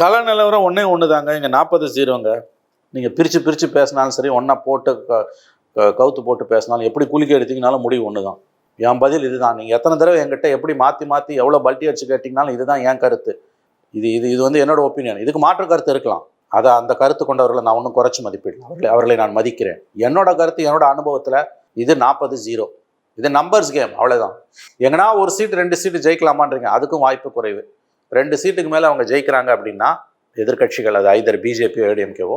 கல நிலவரம் ஒன்றே ஒன்று தாங்க இங்கே நாற்பது ஜீரோங்க. நீங்கள் பிரித்து பிரித்து பேசினாலும் சரி ஒன்றா போட்டு க- க- கவுத்து போட்டு பேசினாலும் எப்படி குலுக்கி எடுத்தீங்கனாலும் முடிவு ஒன்று தான் என் பதில் இதுதான். நீங்கள் எத்தனை தடவை என்கிட்ட எப்படி மாற்றி மாற்றி எவ்வளோ பல்ட்டி வச்சு கேட்டிங்கனாலும் இதுதான் என் கருத்து. இது இது இது வந்து என்னோட ஒப்பீனியன் இதுக்கு மாற்று கருத்து இருக்கலாம். அதை அந்த கருத்து கொண்டவர்களை நான் ஒன்றும் குறைச்சி மதிப்பிடல. அவர்களை அவர்களை நான் மதிக்கிறேன். என்னோட கருத்து என்னோட அனுபவத்தில் இது நாற்பது ஜீரோ. இது நம்பர்ஸ் கேம் அவ்வளோதான் எங்கன்னா ஒரு சீட் ரெண்டு சீட்டு ஜெயிக்கலாமான்றீங்க. அதுக்கும் வாய்ப்பு குறைவு. ரெண்டு சீட்டுக்கு மேலே அவங்க ஜெயிக்கிறாங்க அப்படின்னா எதிர்க்கட்சிகள் அது ஐதர் பிஜேபியோ ஏடிஎம்கேவோ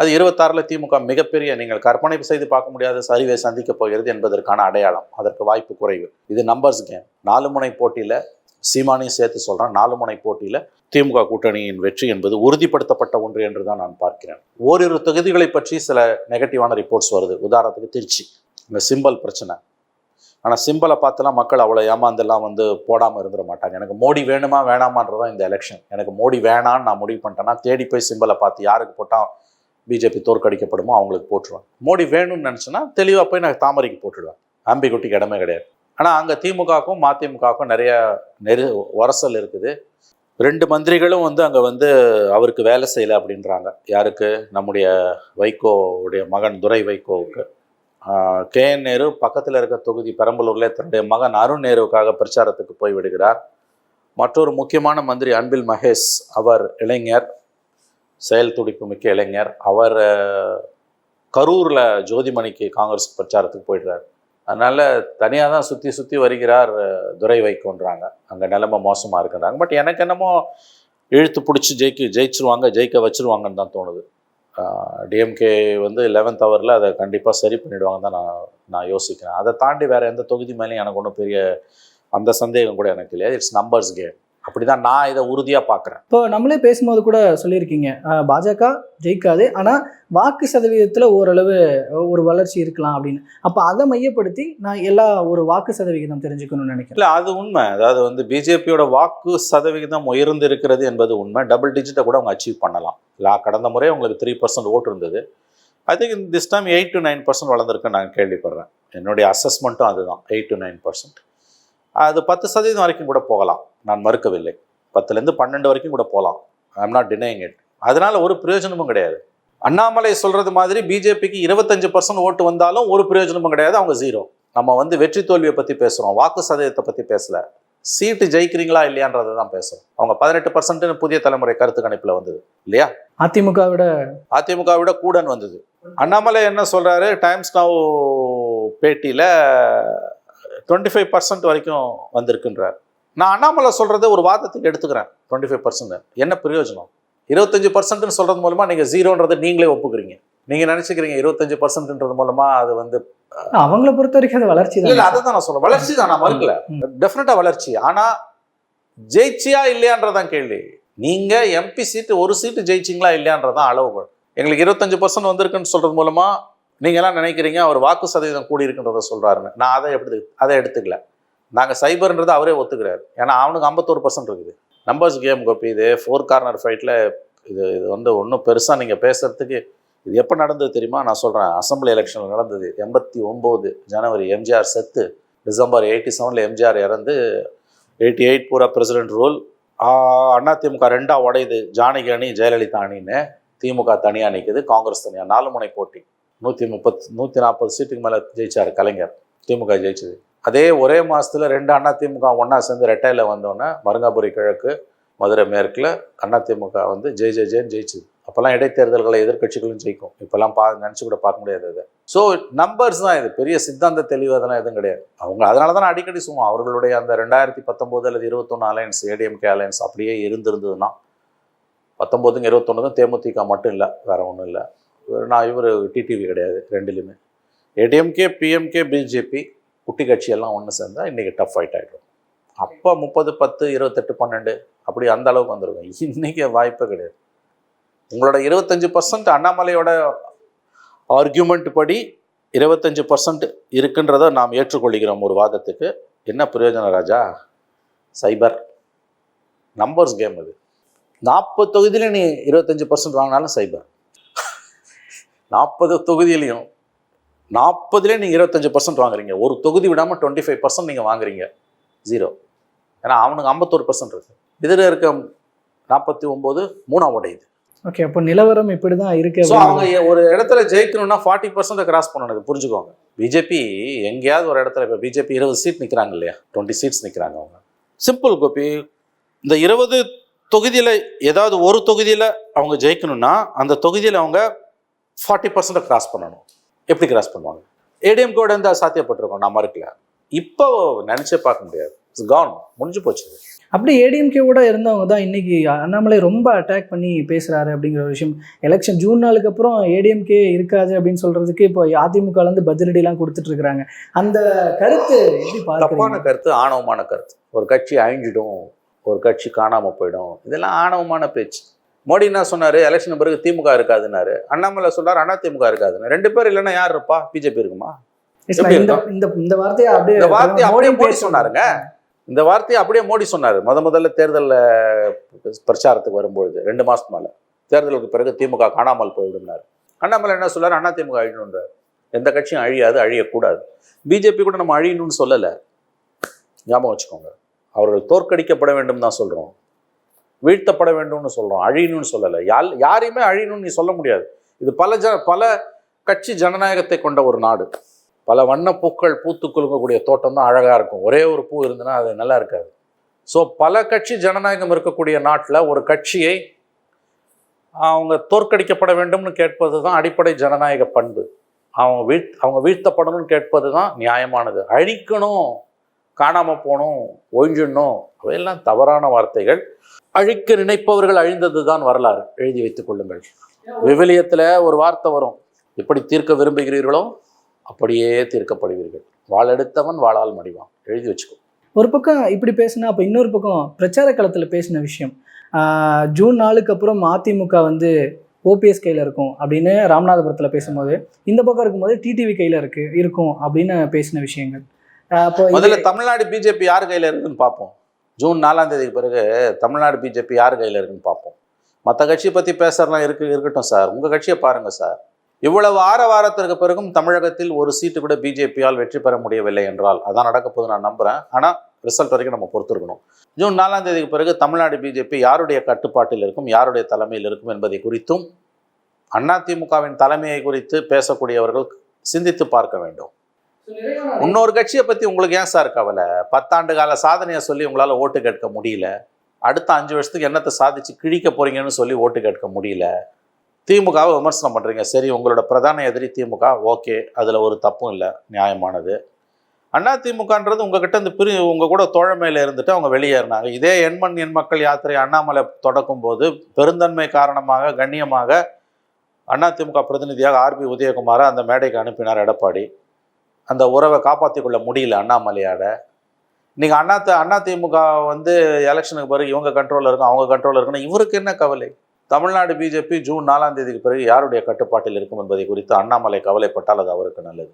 அது இருபத்தாறில் திமுக மிகப்பெரிய நீங்கள் கற்பனை செய்து பார்க்க முடியாத சரிவை சந்திக்க போகிறது என்பதற்கான அடையாளம். அதற்கு வாய்ப்பு குறைவு. இது நம்பர்ஸ் கேம் நாலு முனை போட்டியில் சீமானையும் சேர்த்து சொல்கிறேன் நாலு முனை போட்டியில் திமுக கூட்டணியின் வெற்றி என்பது உறுதிப்படுத்தப்பட்ட ஒன்று என்று தான் நான் பார்க்கிறேன். ஓரிரு தொகுதிகளை பற்றி சில நெகட்டிவான ரிப்போர்ட்ஸ் வருது. உதாரணத்துக்கு திருச்சி. இந்த சிம்பல் பிரச்சனை. ஆனால் சிம்பலை பார்த்துலாம் மக்கள் அவ்வளோ ஏமாந்தெல்லாம் வந்து போடாமல் இருந்துட மாட்டாங்க. எனக்கு மோடி வேணுமா வேணாமான்றதான் இந்த எலெக்ஷன் எனக்கு மோடி வேணான்னு நான் முடிவு பண்ணிட்டேன்னா தேடி போய் சிம்பலை பார்த்து யாருக்கு போட்டால் பிஜேபி தோற்கடிக்கப்படுமோ அவங்களுக்கு போட்டுருவேன் மோடி வேணும்னு நினச்சேன்னா தெளிவாக போய் நான் தாமரைக்கு போட்டுடுவேன். அம்பிக்குட்டிக்கு இடமே கிடையாது. ஆனால் அங்கே திமுகவுக்கும் மதிமுகவுக்கும் நிறைய நெரு உரசல் இருக்குது. ரெண்டு மந்திரிகளும் வந்து அங்கே வந்து அவருக்கு வேலை செய்யலை அப்படின்றாங்க. யாருக்கு? நம்முடைய வைகோவுடைய மகன் துரை வைகோவுக்கு. கே என் நேரு பக்கத்தில் இருக்க தொகுதி பெரம்பலூரில் தன்னுடைய மகன் அருண் நேருவுக்காக பிரச்சாரத்துக்கு போய் விடுகிறார். மற்றொரு முக்கியமான மந்திரி அன்பில் மகேஷ் அவர் இளைஞர் செயல் துடிப்பு மிக்க இளைஞர். அவர் கரூரில் ஜோதிமணிக்கு காங்கிரஸ் பிரச்சாரத்துக்கு போயிடுறார். அதனால் தனியாக தான் சுற்றி சுற்றி வருகிறார் துரை வைக்கோன்றாங்க. அங்கே நிலைமை மோசமாக இருக்குன்றாங்க. பட் எனக்கு என்னமோ இழுத்து பிடிச்சி ஜெயிக்க ஜெயிச்சிருவாங்க ஜெயிக்க வச்சிருவாங்கன்னு தான் தோணுது. டிஎம்கே வந்து லெவன்த் ஹவரில் அதை கண்டிப்பாக சரி பண்ணிடுவாங்க தான் நான் நான் யோசிக்கிறேன். அதை தாண்டி வேறு எந்த தொகுதி மேலேயும் எனக்கு ஒன்றும் பெரிய அந்த சந்தேகம் கூட எனக்கு இல்லையா? இட்ஸ் நம்பர்ஸ் கேம் அப்படி தான் நான் இதை உறுதியாக பார்க்குறேன் இப்போ நம்மளே பேசும்போது கூட சொல்லியிருக்கீங்க பாஜக ஜெயிக்காது. ஆனால் வாக்கு சதவீதத்தில் ஓரளவு ஒரு வளர்ச்சி இருக்கலாம் அப்படின்னு. அப்போ அதை மையப்படுத்தி நான் எல்லா ஒரு வாக்கு சதவிகிதம் தெரிஞ்சுக்கணும்னு நினைக்கிறேன். இல்லை அது உண்மை. அதாவது வந்து பிஜேபியோட வாக்கு சதவிகிதம் உயர்ந்து இருக்கிறது என்பது உண்மை. டபுள் டிஜிட்டை கூட அவங்க அச்சீவ் பண்ணலாம். லா கடந்த முறை உங்களுக்கு த்ரீ பர்சன்ட் ஓட்டு இருந்தது. I think this time eight to nine percent வளர்ந்துருக்குன்னு நான் கேள்விப்படுறேன். என்னுடைய அசஸ்மெண்ட்டும் அதுதான். எயிட் டு நைன் பர்சன்ட் அது பத்து சதவீதம் வரைக்கும் கூட போகலாம். நான் மறுக்கவில்லை. பத்துலேருந்து பன்னெண்டு வரைக்கும் கூட போகலாம். ஐம் நாட் டினைங் இட் அதனால ஒரு பிரயோஜனமும் கிடையாது. அண்ணாமலை சொல்றது மாதிரி பிஜேபிக்கு இருபத்தஞ்சு பர்சன்ட் ஓட்டு வந்தாலும் ஒரு பிரயோஜனமும் கிடையாது அவங்க ஜீரோ நம்ம வந்து வெற்றி தோல்வியை பற்றி பேசுகிறோம் வாக்கு சதவீதத்தை பற்றி பேசல. சீட்டு ஜெயிக்கிறீங்களா இல்லையான்றதை தான் பேசுகிறோம் அவங்க பதினெட்டு பர்சன்ட்னு புதிய தலைமுறை கருத்து கணிப்பில் வந்தது இல்லையா? அதிமுக விட அதிமுக விட கூடன் வந்தது. அண்ணாமலை என்ன சொல்றாரு? டைம்ஸ் நவ் பேட்டியில் டுவெண்ட்டி ஃபைவ் பர்சன்ட் வரைக்கும் வந்திருக்குன்றார். நான் அண்ணாமலை சொல்றதை ஒரு வாதத்துக்கு எடுத்துக்கிறேன். டுவெண்ட்டி ஃபைவ் பர்சன்ட் என்ன பிரயோஜனம்? இருபத்தஞ்சு பர்சன்ட்னு சொல்றது மூலமா நீங்க ஜீரோன்றதை நீங்களே ஒப்புக்கிறீங்க. நீங்க நினைச்சுக்கிறீங்க இருபத்தஞ்சு பர்சன்ட்ன்றது மூலமா அது வந்து அவங்கள பொறுத்த வரைக்கும் அது வளர்ச்சி இல்ல இல்ல தான் அதை தான் நான் சொல்றேன். வளர்ச்சி தான் நான் மறுக்கல. டெஃபினட்டா வளர்ச்சி. ஆனா ஜெயிச்சியா இல்லையான்றதான் கேள்வி. நீங்க எம்பி சீட்டு ஒரு சீட்டு ஜெயிச்சிங்களா இல்லையான்றதான் அளவுகோல் எங்களுக்கு இருபத்தஞ்சு பர்சன்ட் வந்திருக்குன்னு சொல்றது மூலமா நீங்க எல்லாம் நினைக்கிறீங்க அவர் வாக்கு சதவீதம் கூடி இருக்குன்றத சொல்றாருன்னு. நான் அதை எப்படி அதை எடுத்துக்கல. நாங்கள் சைபர்ன்றதை அவரே ஒத்துக்கிறார். ஏன்னா அவனுக்கு ஐம்பத்தோரு பர்சன்ட் இருக்குது. நம்பர்ஸ் கேம் கோப்பி இது ஃபோர் கார்னர் ஃபைட்டில் இது இது வந்து ஒன்றும் பெருசாக நீங்கள் பேசுகிறதுக்கு இது எப்போ நடந்தது தெரியுமா? நான் சொல்கிறேன் அசம்பிளி எலெக்ஷனில் நடந்தது எண்பத்தி ஒம்பது ஜனவரி. எம்ஜிஆர் செத்து டிசம்பர் எயிட்டி செவனில் எம்ஜிஆர் இறந்து எயிட்டி எயிட் பூரா பிரசிடென்ட் ரூல் அதிமுக ரெண்டாக உடையுது. ஜானகி அணி ஜெயலலிதா அணின்னு திமுக தனியாக நிற்குது காங்கிரஸ் தனியாக நாலு முனை போட்டி. நூற்றி முப்பத் நூற்றி நாற்பது சீட்டுக்கு மேலே ஜெயிச்சார் கலைஞர். திமுக ஜெயிச்சது. அதே ஒரே மாதத்தில் ரெண்டு அண்ணா திமுக ஒன்றா சேர்ந்து ரெட்டையில் வந்தோன்னே மருங்காபுரி கிழக்கு மதுரை மேற்கில் அண்ணா திமுக வந்து ஜெய் ஜெய் ஜெயன்னு ஜெயிச்சுது. அப்போல்லாம் இடைத்தேர்தல்களை எதிர்க்கட்சிகளும் ஜெயிக்கும். இப்போல்லாம் பா நினச்சி கூட பார்க்க முடியாது அது. ஸோ நம்பர்ஸ் தான் இது. பெரிய சித்தாந்த தெளிவு அதெல்லாம் எதுவும் கிடையாது. அவங்க அதனால தான் அடிக்கடி சும்மா அவர்களுடைய அந்த ரெண்டாயிரத்தி பத்தொம்போது அல்லது இருபத்தொன்று அலையன்ஸ் ஏடிஎம்கே அலையன்ஸ் அப்படியே இருந்திருந்ததுன்னா பத்தொம்போதுங்க இருபத்தொன்றுக்கும் தேமுதிக மட்டும் இல்லை வேறு ஒன்றும் இல்லை. நான் இவர் டிடிவி கிடையாது ரெண்டுலேயுமே ஏடிஎம்கே பிஎம்கே பிஜேபி குட்டி கட்சியெல்லாம் ஒன்று சேர்ந்தால் இன்றைக்கி டஃப் ஃபைட் ஆகிடும் அப்போ முப்பது பத்து இருபத்தெட்டு பன்னெண்டு அப்படி அந்த அளவுக்கு வந்துருக்கும் இன்றைக்கி வாய்ப்பே கிடையாது. உங்களோட இருபத்தஞ்சி பர்சன்ட் அண்ணாமலையோட ஆர்கியூமெண்ட் படி இருபத்தஞ்சு பர்சன்ட் இருக்குன்றதை நாம் ஏற்றுக்கொள்கிறோம் ஒரு வாதத்துக்கு. என்ன பிரயோஜனம் ராஜா? சைபர். நம்பர்ஸ் கேம் அது. நாற்பது தொகுதியில் நீ இருபத்தஞ்சு பர்சன்ட் வாங்கினாலும் சைபர். நாற்பது தொகுதியிலையும் நாற்பதுலேயே நீங்கள் இருபத்தஞ்சு பர்சன்ட் வாங்குறீங்க. ஒரு தொகுதி விடாமல் டுவெண்ட்டி ஃபைவ் பர்சன்ட் நீங்கள் வாங்குறீங்க. ஜீரோ ஏன்னா அவனுக்கு ஐம்பத்தோரு பர்சன்ட் இருக்கு. இதில் இருக்க நாற்பத்தி ஒம்பது மூணா உடையுது ஓகே அப்போ நிலவரம் இப்படி தான் இருக்கு ஸோ அவங்க ஒரு இடத்துல ஜெயிக்கணும்னா ஃபார்ட்டி பர்சன்ட் கிராஸ் பண்ணணும். புரிஞ்சுக்கோங்க. பிஜேபி எங்கேயாவது ஒரு இடத்துல இப்போ பிஜேபி இருபது சீட் நிற்கிறாங்க இல்லையா? டுவெண்ட்டி சீட்ஸ் நிற்கிறாங்க அவங்க. சிம்பிள் கோபி. இந்த இருபது தொகுதியில் ஏதாவது ஒரு தொகுதியில் அவங்க ஜெயிக்கணும்னா அந்த தொகுதியில் அவங்க ஃபார்ட்டி பர்சன்ட் கிராஸ் பண்ணணும். எப்படி கிராஸ் பண்ணுவாங்க? ஏடிஎம் கோடு இருந்தால் சாத்தியப்பட்டிருக்கோம் நான் மறுக்கல. இப்போ நினச்சே பார்க்க முடியாது. இட்ஸ் கான் முடிஞ்சு போச்சு. அப்படி ஏடிஎம்கே கூட இருந்தவங்க தான் இன்னைக்கு அண்ணாமலை ரொம்ப அட்டாக் பண்ணி பேசுறாரு அப்படிங்கிற ஒரு விஷயம். எலெக்ஷன் ஜூன் நாளுக்கு அப்புறம் ஏடிஎம்கே இருக்காது அப்படின்னு சொல்றதுக்கு இப்போ அதிமுக இருந்து பதிலடிலாம் கொடுத்துட்டு இருக்காங்க அந்த கருத்து எப்படி தப்பான கருத்து ஆணவமான கருத்து. ஒரு கட்சி அழிஞ்சிடும் ஒரு கட்சி காணாம போயிடும். இதெல்லாம் ஆணவமான பேச்சு. மோடி என்ன சொன்னாரு? எலெக்ஷன் பிறகு திமுக இருக்காதுன்னாரு. அண்ணாமலை சொன்னார் அண்ணா திமுக இருக்காதுன்னு. ரெண்டு பேர் இல்லைன்னா யார் இருப்பா? பிஜேபி இருக்குமா? இந்த இந்த இந்த வார்த்தையை அப்படியே இந்த வார்த்தையை அப்படியே மோடி சொன்னாருங்க. இந்த வார்த்தையை அப்படியே மோடி சொன்னாரு. முத முதல்ல தேர்தலில் பிரச்சாரத்துக்கு வரும்பொழுது ரெண்டு மாசத்துக்கு மேல. தேர்தலுக்கு பிறகு திமுக காணாமல் போயிடும்னாரு அண்ணாமலை என்ன சொல்லாரு? அண்ணா திமுக அழியணுன்றார் எந்த கட்சியும் அழியாது அழியக்கூடாது. பிஜேபி கூட நம்ம அழியணும்னு சொல்லலை. ஞாபகம் வச்சுக்கோங்க. அவர்கள் தோற்கடிக்கப்பட வேண்டும் தான் சொல்றோம். வீழ்த்தப்பட வேண்டும்னு சொல்கிறோம் அழியணும்னு சொல்லலை. யால் யாரையுமே அழியணும்னு நீ சொல்ல முடியாது. இது பல ஜ பல கட்சி ஜனநாயகத்தை கொண்ட ஒரு நாடு. பல வண்ண பூக்கள் பூத்து குலுங்கக்கூடிய தோட்டம் தான் அழகாக இருக்கும். ஒரே ஒரு பூ இருந்ததுன்னா அது நல்லா இருக்காது. ஸோ பல கட்சி ஜனநாயகம் இருக்கக்கூடிய நாட்டில் ஒரு கட்சியை அவங்க தோற்கடிக்கப்பட வேண்டும்னு கேட்பது தான் அடிப்படை ஜனநாயக பண்பு. அவங்க வீழ் அவங்க வீழ்த்தப்படணும்னு கேட்பது தான் நியாயமானது. அழிக்கணும். காணாமல் போகணும் ஒழிஞ்சிடணும் அவையெல்லாம் தவறான வார்த்தைகள். அழிக்க நினைப்பவர்கள் அழிந்தது தான் வரலாறு. எழுதி வைத்துக் கொள்ளுங்கள். விவிலியத்தில் ஒரு வார்த்தை வரும். எப்படி தீர்க்க விரும்புகிறீர்களோ அப்படியே தீர்க்கப்படுவீர்கள். வாழெடுத்தவன் வாழால் மடிவான். எழுதி வச்சுக்கோ. ஒரு பக்கம் இப்படி பேசினா அப்போ இன்னொரு பக்கம் பிரச்சார களத்தில் பேசின விஷயம். ஜூன் நாளுக்கு அப்புறம் அதிமுக வந்து ஓபிஎஸ் கையில் இருக்கும் அப்படின்னு ராமநாதபுரத்தில் பேசும்போது இந்த பக்கம் இருக்கும்போது டிடிவி கையில் இருக்கு இருக்கும் அப்படின்னு பேசின விஷயங்கள். முதல்ல தமிழ்நாடு பிஜேபி யார் கையில் இருக்குன்னு பார்ப்போம். ஜூன் நாலாம் தேதிக்கு பிறகு தமிழ்நாடு பிஜேபி யார் கையில் இருக்குன்னு பார்ப்போம். மற்ற கட்சியை பற்றி பேசுறலாம் இருக்கு இருக்கட்டும் சார். உங்கள் கட்சியை பாருங்கள் சார். இவ்வளவு ஆர வாரத்திற்கு பிறகும் தமிழகத்தில் ஒரு சீட்டு கூட பிஜேபியால் வெற்றி பெற முடியவில்லை என்றால் அதான் நடக்க போது நான் நம்புகிறேன் ஆனால் ரிசல்ட் வரைக்கும் நம்ம பொறுத்திருக்கணும். ஜூன் நாலாம் தேதிக்கு பிறகு தமிழ்நாடு பிஜேபி யாருடைய கட்டுப்பாட்டில் இருக்கும் யாருடைய தலைமையில் இருக்கும் என்பதை குறித்தும் அதிமுகவின் தலைமையை குறித்து பேசக்கூடியவர்கள் சிந்தித்து பார்க்க வேண்டும். இன்னொரு கட்சியை பற்றி உங்களுக்கு ஏன் சார் கவலை? பத்தாண்டு கால சாதனையை சொல்லி உங்களால் ஓட்டு கேட்க முடியல. அடுத்த அஞ்சு வருஷத்துக்கு என்னத்தை சாதிச்சு கிழிக்க போறீங்கன்னு சொல்லி ஓட்டு கேட்க முடியல. திமுகவை விமர்சனம் பண்ணுறீங்க சரி உங்களோட பிரதான எதிரி திமுக ஓகே. அதில் ஒரு தப்பும் இல்லை நியாயமானது. அண்ணா திமுகன்றது உங்ககிட்ட இந்த பிரி உங்கள் கூட தோழமையில் இருந்துட்டு அவங்க வெளியேறினாங்க. இதே எண்மண் எண் மக்கள் யாத்திரை அண்ணாமலை தொடக்கும் போது பெருந்தன்மை காரணமாக கண்ணியமாக அதிமுக பிரதிநிதியாக ஆர்பி உதயகுமாரை அந்த மேடைக்கு அனுப்பினார் எடப்பாடி. அந்த உறவை காப்பாற்றி கொள்ள முடியல அண்ணாமலையாட நீங்கள் அண்ணா த- அண்ணா திமுக வந்து எலெக்ஷனுக்கு பிறகு இவங்க கண்ட்ரோலில் இருக்கும் அவங்க கண்ட்ரோலில் இருக்குன்னா இவருக்கு என்ன கவலை? தமிழ்நாடு பிஜேபி ஜூன் நாலாம் தேதிக்கு பிறகு யாருடைய கட்டுப்பாட்டில் இருக்கும் என்பதை குறித்து அண்ணாமலை கவலைப்பட்டால் அது அவருக்கு நல்லது.